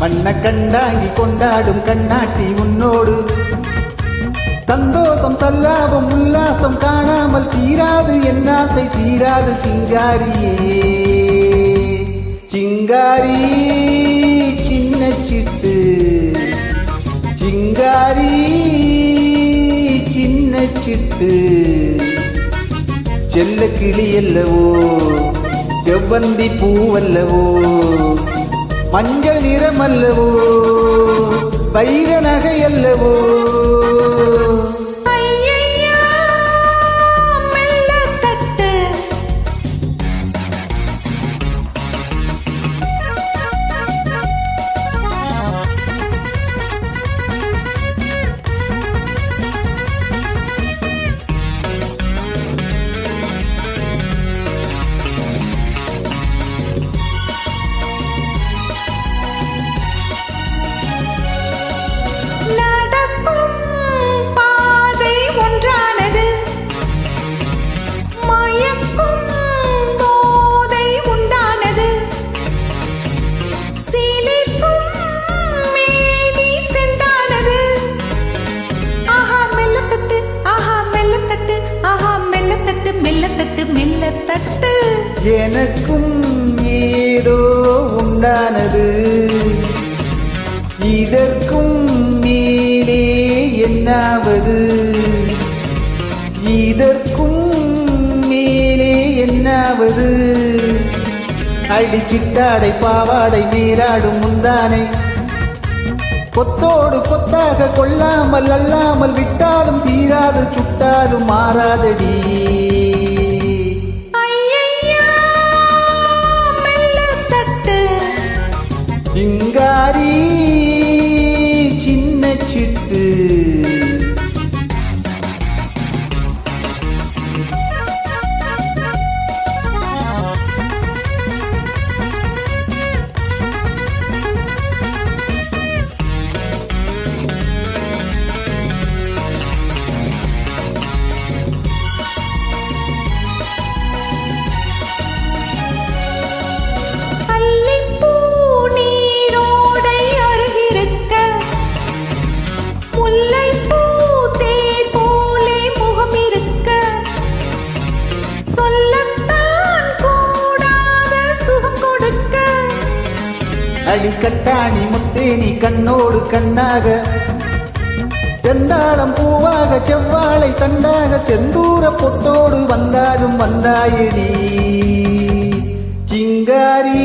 வண்ண கண்டாங்கி கொண்டாடும் கண்ணாட்டி உன்னோடு. சந்தோஷம் சல்லாபம் உல்லாசம் காணாமல் தீராது என்னாசை தீராது சிங்காரியே. சிங்காரி சின்ன சிட்டு. சிங்காரி சின்ன சிட்டு. செல்ல கிளி அல்லவோ செவ்வந்தி பூவல்லவோ மஞ்சள் நிறமல்லவோ வைர நகை அல்லவோ. எனக்கும் ஏதோ உண்டானது. இதற்கும் மேலே என்னாவது? இதற்கும் மேலே என்னாவது? அடிச்சிட்டாடை பாவாடை நீராடும் முந்தானை. கொத்தோடு கொத்தாக கொள்ளாமல் அல்லாமல் விட்டாலும் தீராது சுட்டாலும் மாறாதடி. அடிக்கட்டாணி முத்தேனி கண்ணோடு கண்ணாக. செந்தாளம் பூவாக செவ்வாழை தண்டாக செந்தூர பொட்டோடு வந்தாலும் வந்தாயடி சிங்காரி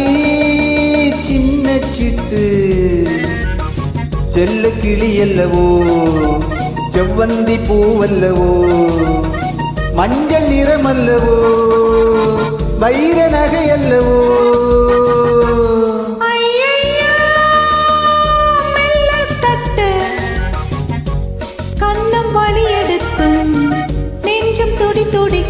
சின்ன சிட்டு செல்ல கிளி அல்லவோ செவ்வந்தி பூவல்லவோ மஞ்சள் நிறமல்லவோ வைர நகை அல்லவோ. கண்ணம் வழி எடுக்கும் நெஞ்சம் துடி துடி